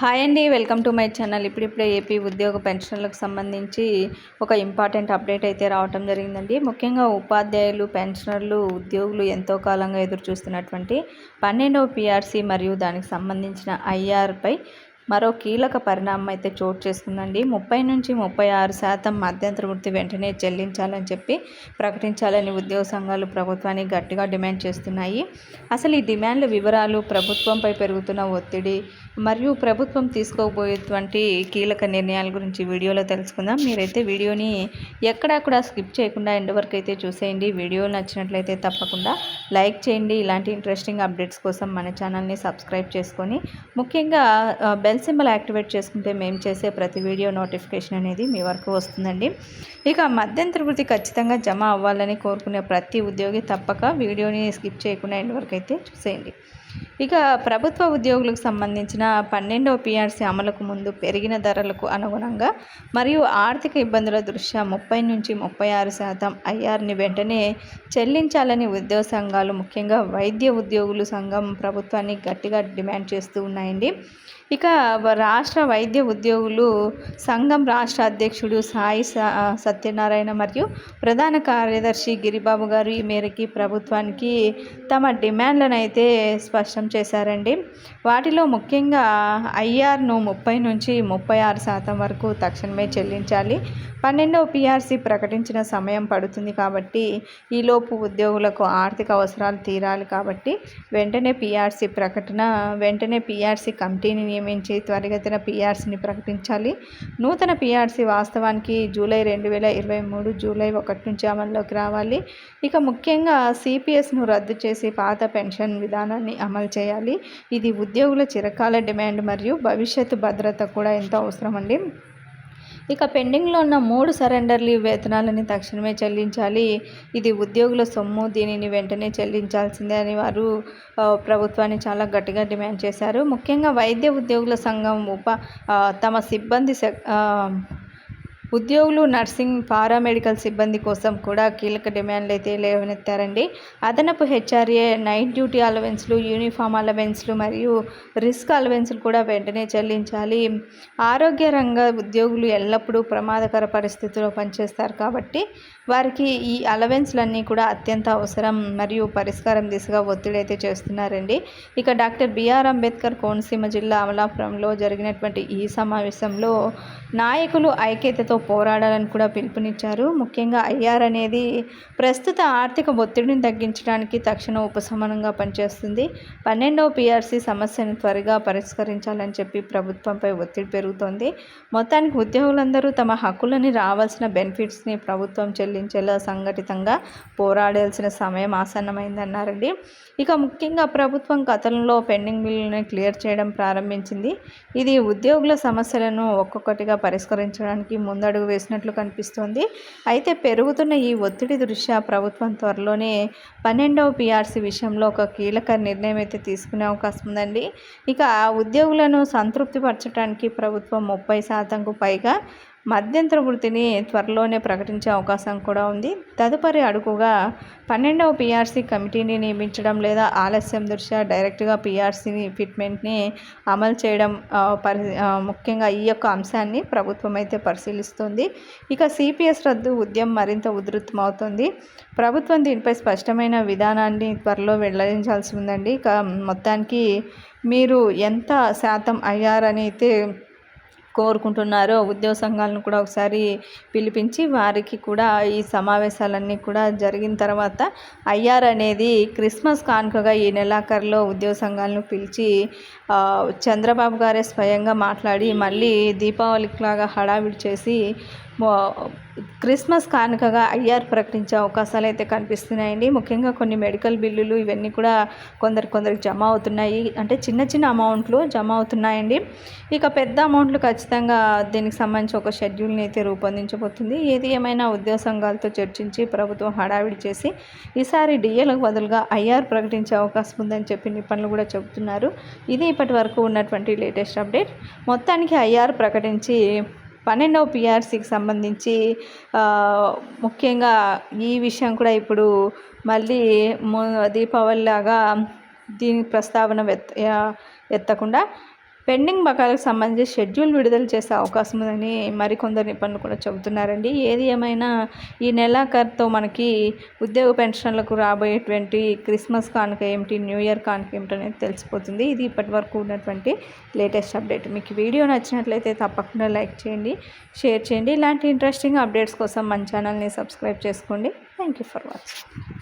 Hi అండి welcome to my channel. ఇప్పుడిప్పుడే AP ఉద్యోగ పెన్షన్లకు సంబంధించి ఒక ఇంపార్టెంట్ అప్డేట్ అయితే రావటం జరిగిందండి. ముఖ్యంగా ఉపాధ్యాయులు పెన్షనర్లు ఉద్యోగులు ఎంతో కాలంగా ఎదురు చూస్తున్నటువంటి పన్నెండవ పీఆర్సీ మరియు దానికి సంబంధించిన ఐఆర్పై మరో కీలక పరిణామం అయితే చోటు చేసుకుందండి. ముప్పై నుంచి ముప్పై ఆరు శాతం మధ్యంతర వృత్తి వెంటనే చెల్లించాలని చెప్పి ప్రకటించాలని ఉద్యోగ సంఘాలు ప్రభుత్వాన్ని గట్టిగా డిమాండ్ చేస్తున్నాయి. అసలు ఈ డిమాండ్ల వివరాలు ప్రభుత్వంపై పెరుగుతున్న ఒత్తిడి మరియు ప్రభుత్వం తీసుకోబోయేటువంటి కీలక నిర్ణయాల గురించి వీడియోలో తెలుసుకుందాం. మీరైతే వీడియోని ఎక్కడక్కడ స్కిప్ చేయకుండా ఎండ్ వరకు అయితే చూసేయండి. వీడియో నచ్చినట్లయితే తప్పకుండా లైక్ చేయండి. ఇలాంటి ఇంట్రెస్టింగ్ అప్డేట్స్ కోసం మన ఛానల్ని సబ్స్క్రైబ్ చేసుకొని ముఖ్యంగా బెల్ సింబల్ యాక్టివేట్ చేసుకుంటే మేము చేసే ప్రతి వీడియో నోటిఫికేషన్ అనేది మీ వరకు వస్తుందండి. ఇక మధ్యంతర వృత్తి ఖచ్చితంగా జమ అవ్వాలని కోరుకునే ప్రతి ఉద్యోగి తప్పక వీడియోని స్కిప్ చేయకుండా ఎండ్ వరకు అయితే చూసేయండి. ఇక ప్రభుత్వ ఉద్యోగులకు సంబంధించిన పన్నెండవ పిఆర్సీ అమలుకు ముందు పెరిగిన ధరలకు అనుగుణంగా మరియు ఆర్థిక ఇబ్బందుల దృష్ట్యా ముప్పై నుంచి ముప్పై ఆరు శాతం ఐఆర్ని వెంటనే చెల్లించాలని ఉద్యోగ సంఘాలు ముఖ్యంగా వైద్య ఉద్యోగులు సంఘం ప్రభుత్వాన్ని గట్టిగా డిమాండ్ చేస్తూ ఉన్నాయండి. ఇక రాష్ట్ర వైద్య ఉద్యోగులు సంఘం రాష్ట్ర అధ్యక్షుడు సాయి సత్యనారాయణ మరియు ప్రధాన కార్యదర్శి గిరిబాబు గారు ఈ మేరకి ప్రభుత్వానికి తమ డిమాండ్లను అయితే స్పష్టం చేశారండి. వాటిలో ముఖ్యంగా ఐఆర్ను ముప్పై నుంచి ముప్పై ఆరు శాతం వరకు తక్షణమే చెల్లించాలి. పన్నెండవ పిఆర్సీ ప్రకటించిన సమయం పడుతుంది కాబట్టి ఈలోపు ఉద్యోగులకు ఆర్థిక అవసరాలు తీరాలి కాబట్టి వెంటనే పిఆర్సీ ప్రకటన వెంటనే పిఆర్సీ కమిటీని నియమించి త్వరిగతిన పిఆర్సీని ప్రకటించాలి. నూతన పీఆర్సీ వాస్తవానికి జూలై రెండు వేల ఇరవై మూడు జూలై ఒకటి నుంచి అమల్లోకి రావాలి. ఇక ముఖ్యంగా సిపిఎస్ను రద్దు చేసి పాత పెన్షన్ విధానాన్ని అమలు చేయాలి. ఇది ఉద్యోగుల చిరకాల డిమాండ్ మరియు భవిష్యత్తు భద్రత కూడా ఎంతో అవసరం అండి ఇక పెండింగ్లో ఉన్న మూడు సరెండర్ లీవ్ వేతనాలని తక్షణమే చెల్లించాలి. ఇది ఉద్యోగుల సొమ్ము దీనిని వెంటనే చెల్లించాల్సిందే అని వారు ప్రభుత్వాన్ని చాలా గట్టిగా డిమాండ్ చేశారు. ముఖ్యంగా వైద్య ఉద్యోగుల సంఘం ఉప తమ సిబ్బంది ఉద్యోగులు నర్సింగ్ పారామెడికల్ సిబ్బంది కోసం కూడా కీలక డిమాండ్లు అయితే లేవనెత్తారండి. అదనపు హెచ్ఆర్ఏ నైట్ డ్యూటీ అలవెన్స్లు యూనిఫామ్ అలవెన్స్లు మరియు రిస్క్ అలవెన్స్లు కూడా వెంటనే చెల్లించాలి. ఆరోగ్య రంగ ఉద్యోగులు ఎల్లప్పుడూ ప్రమాదకర పరిస్థితుల్లో పనిచేస్తారు కాబట్టి వారికి ఈ అలవెన్స్లన్నీ కూడా అత్యంత అవసరం మరియు పరిష్కారం దిశగా ఒత్తిడి అయితే చేస్తున్నారండి. ఇక డాక్టర్ బిఆర్ అంబేద్కర్ కోనసీమ జిల్లా అమలాపురంలో జరిగినటువంటి ఈ సమావేశంలో నాయకులు ఐక్యతతో పోరాడాలని కూడా పిలుపునిచ్చారు. ముఖ్యంగా ఐఆర్ అనేది ప్రస్తుత ఆర్థిక ఒత్తిడిని తగ్గించడానికి తక్షణ ఉపశమనంగా పనిచేస్తుంది. పన్నెండవ పిఆర్సీ సమస్యను త్వరగా పరిష్కరించాలని చెప్పి ప్రభుత్వంపై ఒత్తిడి పెరుగుతోంది. మొత్తానికి ఉద్యోగులందరూ తమ హక్కులని రావాల్సిన బెనిఫిట్స్ని ప్రభుత్వం చెల్లించేలా సంఘటితంగా పోరాడాల్సిన సమయం ఆసన్నమైందన్నారండి. ఇక ముఖ్యంగా ప్రభుత్వం గతంలో పెండింగ్ బిల్లులను క్లియర్ చేయడం ప్రారంభించింది. ఇది ఉద్యోగుల సమస్యలను ఒక్కొక్కటిగా పరిష్కరించడానికి అడుగు వేసినట్లు కనిపిస్తోంది. అయితే పెరుగుతున్న ఈ ఒత్తిడి దృష్ట్యా ప్రభుత్వం త్వరలోనే పన్నెండవ పీఆర్సీ విషయంలో ఒక కీలక నిర్ణయం అయితే తీసుకునే అవకాశం ఉందండి. ఇక ఆ ఉద్యోగులను సంతృప్తిపరచడానికి ప్రభుత్వం ముప్పై శాతంకు పైగా మధ్యంతర వృత్తిని త్వరలోనే ప్రకటించే అవకాశం కూడా ఉంది. తదుపరి అడుగుగా పన్నెండవ పీఆర్సీ కమిటీని నియమించడం లేదా ఆలస్యం దృష్ట్యా డైరెక్ట్గా పీఆర్సీని ఫిట్మెంట్ని అమలు చేయడం పరి ముఖ్యంగా ఈ యొక్క అంశాన్ని ప్రభుత్వం అయితే పరిశీలిస్తుంది. ఇక సిపిఎస్ రద్దు ఉద్యమం మరింత ఉధృతమవుతుంది. ప్రభుత్వం దీనిపై స్పష్టమైన విధానాన్ని త్వరలో వెల్లడించాల్సి ఉందండి. ఇక మొత్తానికి మీరు ఎంత శాతం అయ్యారని అయితే కోరుకుంటున్నారో ఉద్యోగ సంఘాలను కూడా ఒకసారి పిలిపించి వారికి కూడా ఈ సమావేశాలన్నీ కూడా జరిగిన తర్వాత ఐఆర్ అనేది క్రిస్మస్ కానుకగా ఈ నెలాఖరులో ఉద్యోగ సంఘాలను పిలిచి చంద్రబాబు గారే స్వయంగా మాట్లాడి మళ్ళీ దీపావళికి లాగా హడావిడి చేసి క్రిస్మస్ కానుకగా ఐఆర్ ప్రకటించే అవకాశాలు అయితే కనిపిస్తున్నాయండి. ముఖ్యంగా కొన్ని మెడికల్ బిల్లులు ఇవన్నీ కూడా కొందరు కొందరికి జమ అవుతున్నాయి. అంటే చిన్న చిన్న అమౌంట్లు జమ అవుతున్నాయండి. ఇక పెద్ద అమౌంట్లు ఖచ్చితంగా దీనికి సంబంధించి ఒక షెడ్యూల్ని అయితే రూపొందించబోతుంది. ఏది ఏమైనా ఉద్యోగ సంఘాలతో చర్చించి ప్రభుత్వం హడావిడి చేసి ఈసారి డిఏలకు బదులుగా ఐఆర్ ప్రకటించే అవకాశం ఉందని చెప్పి నిపుణులు కూడా చెబుతున్నారు. ఇది ఇప్పటి వరకు ఉన్నటువంటి లేటెస్ట్ అప్డేట్. మొత్తానికి ఐఆర్ ప్రకటించి పన్నెండవ పిఆర్సీకి సంబంధించి ముఖ్యంగా ఈ విషయం కూడా ఇప్పుడు మళ్ళీ దీపావళి లాగా దీని ప్రస్తావన ఎత్త ఎత్తకుండా పెండింగ్ బకాలకు సంబంధించి షెడ్యూల్ విడుదల చేసే అవకాశం ఉందని మరికొందరు నిపుణులు కూడా చెబుతున్నారండి. ఏది ఏమైనా ఈ నెలాఖరుతో మనకి ఉద్యోగ పెన్షన్లకు రాబోయేటువంటి క్రిస్మస్ కానుక ఏమిటి న్యూ ఇయర్ కానుక ఏమిటి అనేది తెలిసిపోతుంది. ఇది ఇప్పటి వరకు ఉన్నటువంటి లేటెస్ట్ అప్డేట్. మీకు వీడియో నచ్చినట్లయితే తప్పకుండా లైక్ చేయండి షేర్ చేయండి. ఇలాంటి ఇంట్రెస్టింగ్ అప్డేట్స్ కోసం మన ఛానల్ని సబ్స్క్రైబ్ చేసుకోండి. Thank you for watching.